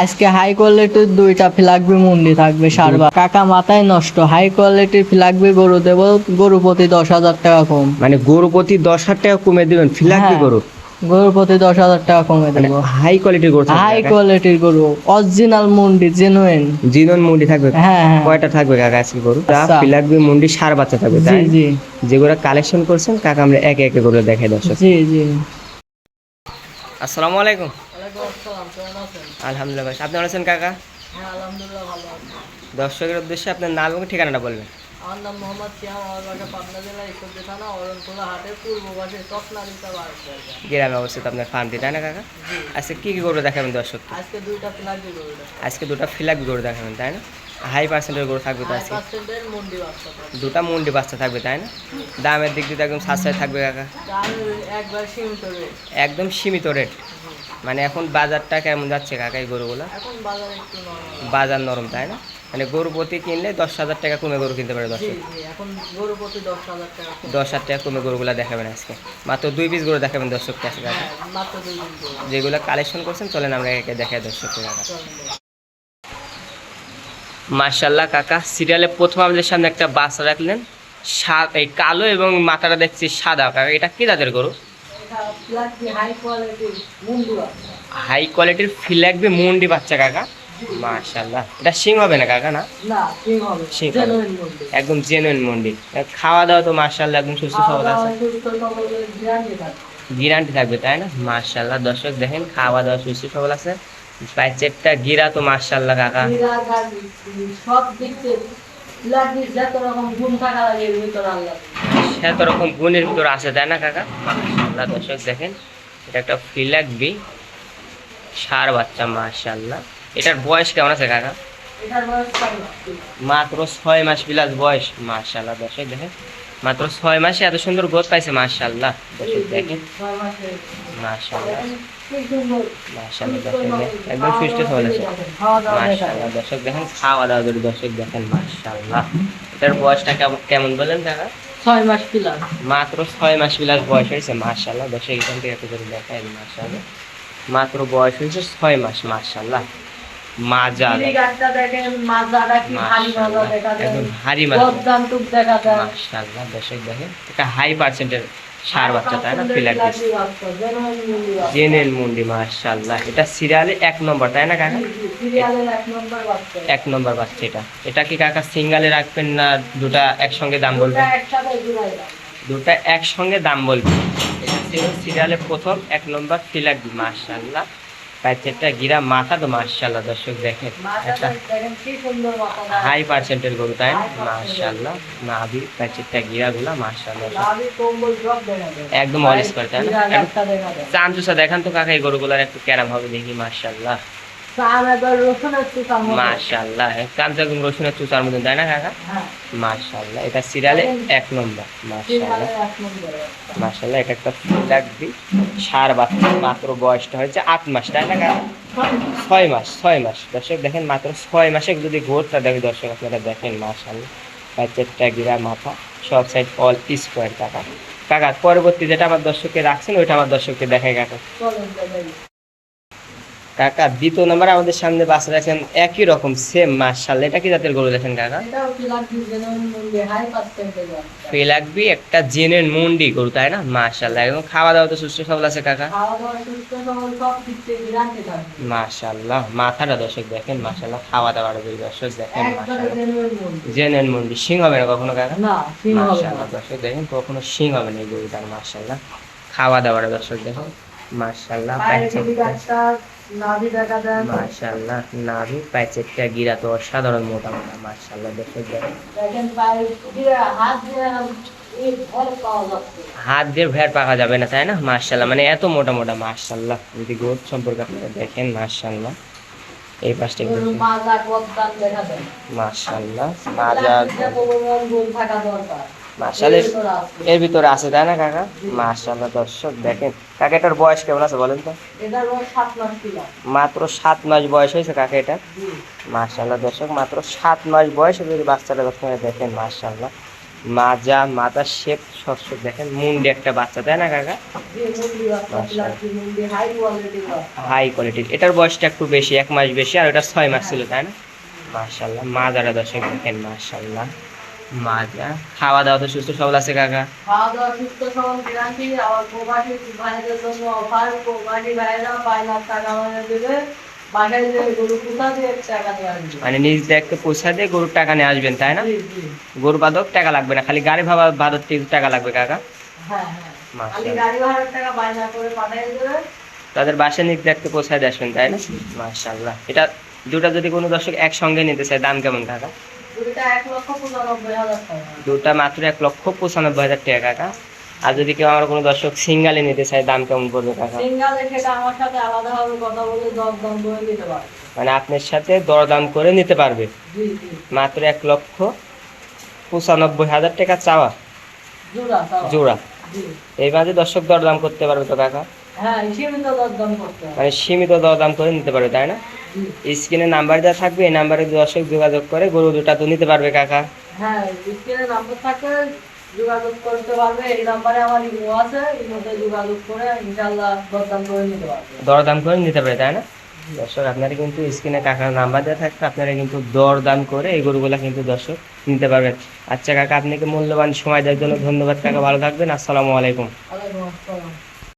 আজকে হাই কোয়ালিটির দুইটা ফ্লাগবি মুন্ডি থাকবে সারবা। কাকা মাথায় নষ্ট হাই কোয়ালিটির ফ্লাগবি গরু দেব গরু প্রতি দশ হাজার টাকা কম। মানে গরু প্রতি দশ হাজার টাকা কমে দিবেন ফিলাকি হ্যাঁ। গরু গরু প্রতি দশ হাজার টাকা কমে দেবো। হাই কোয়ালিটির গরু হাই কোয়ালিটির গরু অরিজিনাল মুন্ডি জেনুইন জিনন মুন্ডি থাকবে? হ্যাঁ হ্যাঁ। কয়টা থাকবে কাকা আজকে গরু? আচ্ছা। ফিলাকবি মুন্ডি সার বাচ্চা থাকবে জি জি। যেগুলো কালেকশন করছেন কাকা আমরা একে একে করে দেখাই দর্শক। জি জি। আসসালামু আলাইকুম। আলহামদুলিল্লাহ ভাই। আপনি আছেন কাকা? হ্যাঁ আলহামদুলিল্লাহ ভালো আছি। দর্শকের উদ্দেশ্যে আপনার নাম এবং ঠিকানাটা বলবেন। আমার নাম মোহাম্মদ সিয়াম আমার বাসা পাবনা জেলা ঈশ্বরদী থানা অরণখোলা হাটের পূর্ব পাশে চকনারিতা গ্রামে অবস্থিত আপনার ফার্মটি তাই না কাকা? আজকে কি কি গরু দেখাবেন দর্শককে? আজকে দুইটা ফ্লাগবি গরুটা আজকে দুটো গরু দেখাবেন তাই না? হাই পার্সেন্টের গরু থাকবে তো আজকে? দুটা মুন্ডি বাচ্চা থাকবে তাই না? দামের দিক দিয়ে তো একদম সাশ্রয় থাকবে কাকা। দাম একবার সীমিত রেট। একদম সীমিত রেট। মানে এখন বাজারটা কেমন যাচ্ছে কাকা এই গরুগুলো বাজারে নরম। তাই না? মানে গরু প্রতি কিনলে দশ হাজার টাকা কমে গরু কিনতে পারে দর্শক। দশ হাজার টাকা কম। দশ হাজার টাকা কমে গরুগুলো দেখাবেন আজকে। মাত্র দুই পিস গরু দেখাবেন দর্শককে আজকে হ্যাঁ, যেগুলো কালেকশন করছেন চলেন আমরা একে দেখাই দর্শককে কাকা। মার্শাল্লাহ কাকা সিরিয়ালে প্রথম আমাদের সামনে একটা বাস রাখলেন। সাদ এই কালো এবং মাথাটা দেখছি সাদা। কাকা এটা কি জাতের গরু? হাই কোয়ালিটির ফিলাকবি মুন্ডি বাচ্চা কাকা। মার্শাল্লাহ এটা সিং হবে না কাকা না? হবে। একদম জেনুইন মুন্ডি। খাওয়া দাওয়া তো মার্শাল্লাহ একদম সুস্থ সবল আছে। গিরান্টি থাকবে। তাই না? মার্শাল্লাহ দর্শক দেখেন খাওয়া দাওয়া সুস্থ সবল আছে। প্যাচেটটা গিরা তো মার্শাল্লাহ কাকা। সব দিক যত রকম গুণ থাকা লাগে এর আল্লাহ। সে তো রকম গুণের ভিতর আছে তাই না কাকা? মার্শাল্লাহ দর্শক দেখেন, এটা একটা ফিলাকবি সার বাচ্চা মার্শাল্লাহ এটার বয়স কেমন আছে কাকা। মাত্র ছয় মাস প্লাস বয়স মার্শাল্লাহ দর্শক দেখেন, মাত্র ছয় মাসে এত সুন্দর গ্রোথ পাইছে মার্শাল্লাহ দর্শক দেখেন দর্শক দেখেন খাওয়া দাওয়া দর্শক দেখেন মার্শাল্লাহ এটার বয়সটা কেমন বলেন কাকা? ছয় মাস পিলার মাত্র ছয় মাস প্লাস বয়স হয়েছে মার্শাল্লাহ দর্শক এখান থেকে এত করে দেখায় মার্শাল্লাহ মাত্র বয়স হয়েছে ছয় মাস মার্শাল্লাহ মাজা গাছটা দেখেন মাজাটা কি ভারী মাজা দেখা যায়। একদম ভারী মাজা গদ্দান্তুক দেখা যায়। মার্শাল্লাহ দর্শক দেখেন এটা হাই পার্সেন্টের সার বাচ্চা তাই না ফিলার পিস। জেনেল মুন্ডি এটা এক নম্বর তাই না কাকা? সিরিয়ালের এক নম্বর বাচ্চা। এক নম্বর বাচ্চা এটা। এটা কি কাকা সিঙ্গালে রাখবেন না দুটা একসঙ্গে দাম বলবেন? দুটা একসঙ্গে দাম বলবেন। এটা ছিল সিরিয়ালে প্রথম এক নম্বর ফিলার মার্শাল্লাহ প্যাচেরটা গিরা মাথা তো মার্শাল্লাহ দর্শক দেখেন। একটা। হাই পার্সেন্টের গরু তাই না? মার্শাল্লাহ নাভি গিরাগুলা। একদম অল স্কোয়ার তাই না? চান চুষা দেখান তো কাকা এই গরুগুলার একটু ক্যারাম হবে দেখি মার্শাল্লাহ রসুনের চুচার মতন তাই না কাকা? হ্যাঁ, এটা সিরিয়ালে এক নম্বর এটা একটা লাগবি। সার বাচ্চা মাত্র বয়সটা হয়েছে আট মাস তাই না কাকা? ছয় মাস। ছয় মাস দর্শক দেখেন মাত্র ছয় মাসে যদি গোরটা দেখে দর্শক আপনারা দেখেন গিরা মাথা সব সাইড অল স্কোয়ার কাকা। কাকা পরবর্তী যেটা আমার দর্শককে রাখছেন ওইটা আমার দর্শককে দেখায় কাকা। কাকা দ্বিতীয় নাম্বার আমাদের সামনে বাস রাখেন একই রকম সেম মার্শাল্লাহ এটা কি জাতের গরু দেখেন কাকা? ফিলাকবি একটা জেনের মুন্ডি গরু তাই না? মার্শাল্লাহ একদম খাওয়া দাওয়া তো সুস্থ সবল আছে কাকা। দাওয়া। মার্শাল্লাহ মাথাটা দর্শক দেখেন মার্শাল্লাহ খাওয়া দাওয়ার যদি দর্শক দেখেন। জেনের মুন্ডি। সিং হবে না কখনো কাকা? মার্শাল্লাহ দর্শক দেখেন কখনো সিং হবে না এই গরুটার মার্শাল্লাহ খাওয়া দাওয়ার দর্শক দেখেন মার্শাল্লাহ নাভি নাভি প্যাচেটটা গিরা তো অসাধারণ মোটা মোটা হাত দিয়ে ভেড় পাকা যাবে না তাই না? মানে এত মোটা মোটা মার্শাল্লাহ যদি গোদ সম্পর্কে আপনারা দেখেন মার্শাল্লাহ এই পাশটা মাজা, থাকা দরকার। মার্শাল্লাহ এর ভিতরে আছে। তাই না কাকা? মার্শাল্লাহ দর্শক দেখেন। কাকা এটার বয়স কেমন আছে বলেন তো। মাত্র সাত মাস বয়স হয়েছে কাকা এটা। মার্শাল্লাহ দর্শক মাত্র সাত মাস বয়সে যদি বাচ্চাটা আপনারা দেখেন মার্শাল্লাহ মাজা মাথার শেপ শস্য দেখেন মুন্ডি একটা বাচ্চা তাই না কাকা? হাই কোয়ালিটির এটার বয়সটা একটু বেশি এক মাস বেশি আর ওটা ছয় মাস ছিল তাই না? মাশাল্লাহ মাজারা দর্শক দেখেন মাশাল্লাহ মাজা খাওয়া দাওয়া তো সুস্থ সবল আছে কাকা? খাওয়া দাওয়া সুস্থ সবল গ্যারান্টি। আবার প্রবাসী ভাইদের জন্য অফার প্রবাসী ভাইরা পাঁচ লাখ টাকা আমাদের দেবে। মানে নিজ দেখতে পয়সা দিয়ে গরুর টাকা নিয়ে আসবেন তাই না? গরু বাদক টাকা লাগবে না খালি গাড়ি ভাড়া বাদক টাকা লাগবে কাকা? হ্যাঁ হ্যাঁ। তাদের বাসায় নিজ দেখতে পৌঁছায় দিয়ে আসবেন তাই না? মাশাল্লাহ এটা দুটা যদি কোনো দর্শক একসঙ্গে নিতে চায় দাম কেমন কাকা? দুটা মাত্র এক লক্ষ পঁচানব্বই হাজার টাকা কাকা। আর যদি কেউ আমার কোনো দর্শক সিঙ্গালে নিতে চায় দাম কেমন পড়বে কাকা? সিঙ্গালে সেটা আমার সাথে আলাদাভাবে কথা বলে দর দাম করে নিতে পারবে। মানে আপনার সাথে দরদাম করে নিতে পারবে? মাত্র এক লক্ষ পঁচানব্বই হাজার টাকা চাওয়া? জোড়া। এই মাঝে দর্শক দরদাম করতে পারবে তো কাকা? হ্যাঁ সীমিত দর দাম করতে মানে সীমিত দরদাম করে নিতে পারবে তাই না? স্ক্রিনে নাম্বার দেওয়া থাকবে এই নাম্বারে দর্শক যোগাযোগ করে গরু দুটা তো নিতে পারবে কাকা। হ্যাঁ স্ক্রিনে নাম্বার থাকে যোগাযোগ করতে পারবে এই নাম্বারে আমার ইমো আছে ইমোতে যোগাযোগ করে ইনশাল্লাহ দরদাম করে নিতে পারবে। দরদাম করে নিতে পারে তাই না? দর্শক আপনারা কিন্তু স্ক্রিনে কাকার নাম্বার দেওয়া থাকবে আপনারা কিন্তু দরদাম করে এই গরুগুলা কিন্তু দর্শক নিতে পারবেন আচ্ছা কাকা আপনাকে মূল্যবান সময় দেওয়ার জন্য ধন্যবাদ কাকা? ভালো থাকবেন আসসালামু আলাইকুম। আলাইকুম আসসালাম।